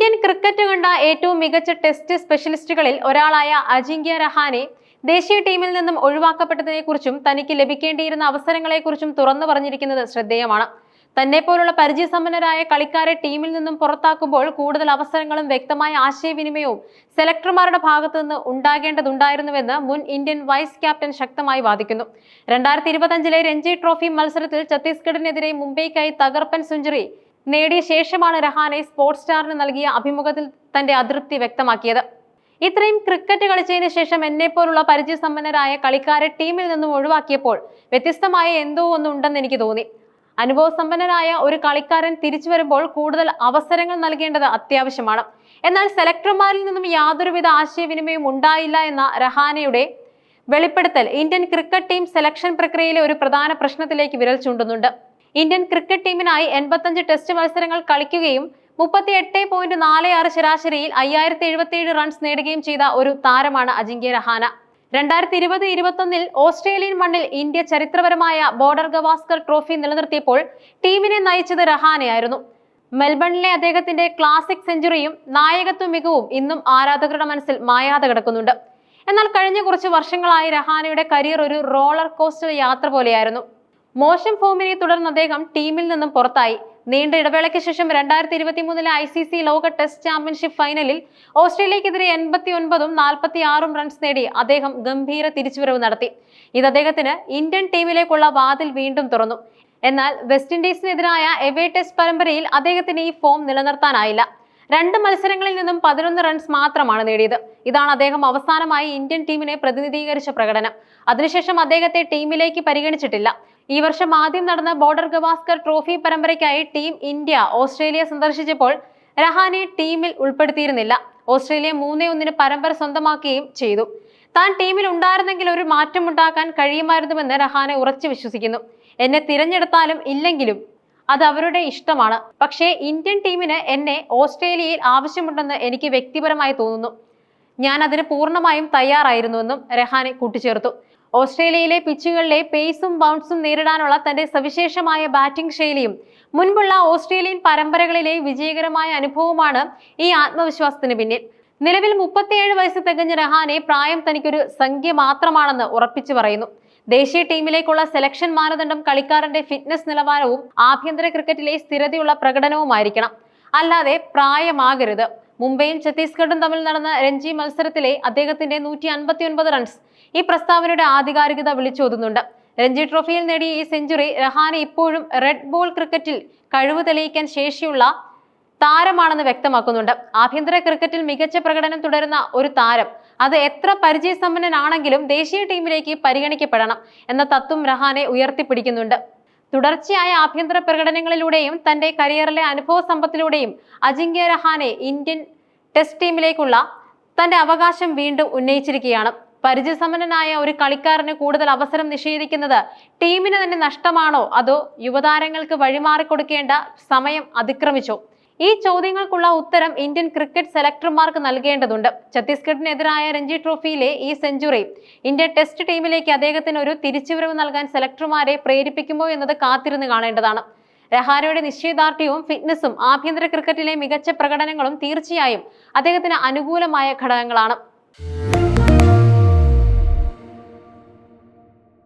Indian cricket കണ്ട ഏറ്റവും മികച്ച ടെസ്റ്റ് സ്പെഷ്യലിസ്റ്റുകളിൽ ഒരാളായ അജിങ്ക്യ രഹാനെ ദേശീയ ടീമിൽ നിന്നും ഒഴിവാക്കപ്പെട്ടതിനെക്കുറിച്ചും തനിക്ക് ലഭിക്കേണ്ടിയിരുന്ന അവസരങ്ങളെക്കുറിച്ചും തുറന്നു പറഞ്ഞിരിക്കുന്നത് ശ്രദ്ധേയമാണ്. തന്നെ പോലുള്ള പരിചയസമ്പന്നരായ കളിക്കാരെ ടീമിൽ നിന്നും പുറത്താക്കുമ്പോൾ കൂടുതൽ അവസരങ്ങളും വ്യക്തമായ ആശയവിനിമയവും സെലക്ടർമാരുടെ ഭാഗത്തു നിന്ന് ഉണ്ടാകേണ്ടതുണ്ടായിരുന്നുവെന്ന് മുൻ ഇന്ത്യൻ വൈസ് ക്യാപ്റ്റൻ ശക്തമായി വാദിക്കുന്നു. രണ്ടായിരത്തി ഇരുപത്തഞ്ചിലെ രഞ്ജി ട്രോഫി മത്സരത്തിൽ ഛത്തീസ്ഗഡിനെതിരെ മുംബൈക്കായി തകർപ്പൻ സെഞ്ചുറി നേടിയ ശേഷമാണ് രഹാനെ സ്പോർട്സ് സ്റ്റാറിന് നൽകിയ അഭിമുഖത്തിൽ തന്റെ അതൃപ്തി വ്യക്തമാക്കിയത്. ഇത്രയും ക്രിക്കറ്റ് കളിച്ചതിന് ശേഷം എന്നെ പോലുള്ള പരിചയസമ്പന്നരായ കളിക്കാരെ ടീമിൽ നിന്നും ഒഴിവാക്കിയപ്പോൾ വ്യത്യസ്തമായ എന്തോ ഒന്ന് ഉണ്ടെന്ന് എനിക്ക് തോന്നി. അനുഭവസമ്പന്നനായ ഒരു കളിക്കാരൻ തിരിച്ചു വരുമ്പോൾ കൂടുതൽ അവസരങ്ങൾ നൽകേണ്ടത് അത്യാവശ്യമാണ്. എന്നാൽ സെലക്ടർമാരിൽ നിന്നും യാതൊരുവിധ ആശയവിനിമയവും ഉണ്ടായില്ല എന്ന രഹാനയുടെ വെളിപ്പെടുത്തൽ ഇന്ത്യൻ ക്രിക്കറ്റ് ടീം സെലക്ഷൻ പ്രക്രിയയിലെ ഒരു പ്രധാന പ്രശ്നത്തിലേക്ക് വിരൽ ചൂണ്ടുന്നുണ്ട്. ഇന്ത്യൻ ക്രിക്കറ്റ് ടീമിനായി എൺപത്തഞ്ച് ടെസ്റ്റ് മത്സരങ്ങൾ കളിക്കുകയും മുപ്പത്തി എട്ട് പോയിന്റ് നാല് ആറ് ശരാശരിയിൽ അയ്യായിരത്തി എഴുപത്തിയേഴ് റൺസ് നേടുകയും ചെയ്ത ഒരു താരമാണ് അജിങ്ക്യ രഹാന. രണ്ടായിരത്തി ഇരുപത് ഇരുപത്തൊന്നിൽ ഓസ്ട്രേലിയൻ മണ്ണിൽ ഇന്ത്യ ചരിത്രപരമായ ബോർഡർ ഗവാസ്കർ ട്രോഫി നിലനിർത്തിയപ്പോൾ ടീമിനെ നയിച്ചത് രഹാനയായിരുന്നു. മെൽബണിലെ അദ്ദേഹത്തിന്റെ ക്ലാസിക് സെഞ്ചുറിയും നായകത്വ മികവും ഇന്നും ആരാധകരുടെ മനസ്സിൽ മായാതെ കിടക്കുന്നുണ്ട്. എന്നാൽ കഴിഞ്ഞ കുറച്ച് വർഷങ്ങളായി രഹാനയുടെ കരിയർ ഒരു റോളർ കോസ്റ്റർ യാത്ര പോലെയായിരുന്നു. മോശം ഫോമിനെ തുടർന്ന് അദ്ദേഹം ടീമിൽ നിന്നും പുറത്തായി. നീണ്ട ഇടവേളയ്ക്ക് ശേഷം രണ്ടായിരത്തി ഇരുപത്തി മൂന്നിലെ ഐ സി സി ലോക ടെസ്റ്റ് ചാമ്പ്യൻഷിപ്പ് ഫൈനലിൽ ഓസ്ട്രേലിയക്കെതിരെ എൺപത്തി ഒൻപതും നാൽപ്പത്തി ആറും റൺസ് നേടി അദ്ദേഹം ഗംഭീര തിരിച്ചുവരവ് നടത്തി. ഇത് അദ്ദേഹത്തിന് ഇന്ത്യൻ ടീമിലേക്കുള്ള വാതിൽ വീണ്ടും തുറന്നു. എന്നാൽ വെസ്റ്റ് ഇൻഡീസിനെതിരായ എവേ ടെസ്റ്റ് പരമ്പരയിൽ അദ്ദേഹത്തിന് ഈ ഫോം നിലനിർത്താനായില്ല. രണ്ട് മത്സരങ്ങളിൽ നിന്നും പതിനൊന്ന് റൺസ് മാത്രമാണ് നേടിയത്. ഇതാണ് അദ്ദേഹം അവസാനമായി ഇന്ത്യൻ ടീമിനെ പ്രതിനിധീകരിച്ച പ്രകടനം. അതിനുശേഷം അദ്ദേഹത്തെ ടീമിലേക്ക് പരിഗണിച്ചിട്ടില്ല. ഈ വർഷം ആദ്യം നടന്ന ബോർഡർ ഗവാസ്കർ ട്രോഫി പരമ്പരയ്ക്കായി ടീം ഇന്ത്യ ഓസ്ട്രേലിയ സന്ദർശിച്ചപ്പോൾ രഹാനെ ടീമിൽ ഉൾപ്പെടുത്തിയിരുന്നില്ല. ഓസ്ട്രേലിയ മൂന്നേ ഒന്നിന് പരമ്പര സ്വന്തമാക്കുകയും ചെയ്തു. താൻ ടീമിൽ ഉണ്ടായിരുന്നെങ്കിൽ ഒരു മാറ്റം ഉണ്ടാക്കാൻ കഴിയുമായിരുന്നുവെന്ന് രഹാനെ ഉറച്ചു വിശ്വസിക്കുന്നു. എന്നെ തിരഞ്ഞെടുത്താലും ഇല്ലെങ്കിലും അത് അവരുടെ ഇഷ്ടമാണ്. പക്ഷേ ഇന്ത്യൻ ടീമിന് എന്നെ ഓസ്ട്രേലിയയിൽ ആവശ്യമുണ്ടെന്ന് എനിക്ക് വ്യക്തിപരമായി തോന്നുന്നു. ഞാൻ അതിന് പൂർണമായും തയ്യാറായിരുന്നുവെന്നും രഹാനെ കൂട്ടിച്ചേർത്തു. ഓസ്ട്രേലിയയിലെ പിച്ചുകളിലെ പേസും ബൗൺസും നേരിടാനുള്ള തന്റെ സവിശേഷമായ ബാറ്റിംഗ് ശൈലിയും മുൻപുള്ള ഓസ്ട്രേലിയൻ പരമ്പരകളിലെ വിജയകരമായ അനുഭവമാണ് ഈ ആത്മവിശ്വാസത്തിന് പിന്നിൽ. നിലവിൽ മുപ്പത്തിയേഴ് വയസ്സ് തികഞ്ഞ രഹാനെ പ്രായം തനിക്കൊരു സംഖ്യ മാത്രമാണെന്ന് ഉറപ്പിച്ചു പറയുന്നു. ദേശീയ ടീമിലേക്കുള്ള സെലക്ഷൻ മാനദണ്ഡം കളിക്കാരന്റെ ഫിറ്റ്നസ് നിലവാരവും ആഭ്യന്തര ക്രിക്കറ്റിലെ സ്ഥിരതയുള്ള പ്രകടനവുമായിരിക്കണം. അല്ലാതെ പ്രായമാകരുത്. മുംബൈയും ഛത്തീസ്ഗഡും തമ്മിൽ നടന്ന രഞ്ജി മത്സരത്തിലെ അദ്ദേഹത്തിന്റെ നൂറ്റി അൻപത്തി ഒൻപത് റൺസ് ഈ പ്രസ്താവനയുടെ ആധികാരികത വിളിച്ചോതുന്നുണ്ട്. രഞ്ജി ട്രോഫിയിൽ നേടിയ ഈ സെഞ്ചുറി രഹാനെ ഇപ്പോഴും റെഡ് ബോൾ ക്രിക്കറ്റിൽ കഴിവ് തെളിയിക്കാൻ ശേഷിയുള്ള താരമാണെന്ന് വ്യക്തമാക്കുന്നുണ്ട്. ആഭ്യന്തര ക്രിക്കറ്റിൽ മികച്ച പ്രകടനം തുടരുന്ന ഒരു താരം അത് എത്ര പരിചയസമ്പന്നനാണെങ്കിലും ദേശീയ ടീമിലേക്ക് പരിഗണിക്കപ്പെടണം എന്ന തത്വം രഹാനെ ഉയർത്തിപ്പിടിക്കുന്നുണ്ട്. തുടർച്ചയായ ആഭ്യന്തര പ്രകടനങ്ങളിലൂടെയും തന്റെ കരിയറിലെ അനുഭവ സമ്പത്തിലൂടെയും അജിങ്ക്യ രഹാനെ ഇന്ത്യൻ ടെസ്റ്റ് ടീമിലേക്കുള്ള തന്റെ അവകാശം വീണ്ടും ഉന്നയിച്ചിരിക്കുകയാണ്. പരിചയസമ്പന്നനായ ഒരു കളിക്കാരന് കൂടുതൽ അവസരം നിഷേധിക്കുന്നത് ടീമിന് തന്നെ നഷ്ടമാണോ? അതോ യുവതാരങ്ങൾക്ക് വഴിമാറിക്കൊടുക്കേണ്ട സമയം അതിക്രമിച്ചോ? ഈ ചോദ്യങ്ങൾക്കുള്ള ഉത്തരം ഇന്ത്യൻ ക്രിക്കറ്റ് സെലക്ടർമാർക്ക് നൽകേണ്ടതുണ്ട്. ഛത്തീസ്ഗഡിനെതിരായ രഞ്ജി ട്രോഫിയിലെ ഈ സെഞ്ചുറി ഇന്ത്യ ടെസ്റ്റ് ടീമിലേക്ക് അദ്ദേഹത്തിന് ഒരു തിരിച്ചുവരവ് നൽകാൻ സെലക്ടർമാരെ പ്രേരിപ്പിക്കുമോ എന്നത് കാത്തിരുന്ന് കാണേണ്ടതാണ്. രഹാരയുടെ നിശ്ചയദാർഢ്യവും ഫിറ്റ്നസും ആഭ്യന്തര ക്രിക്കറ്റിലെ മികച്ച പ്രകടനങ്ങളും തീർച്ചയായും അദ്ദേഹത്തിന് അനുകൂലമായ ഘടകങ്ങളാണ്.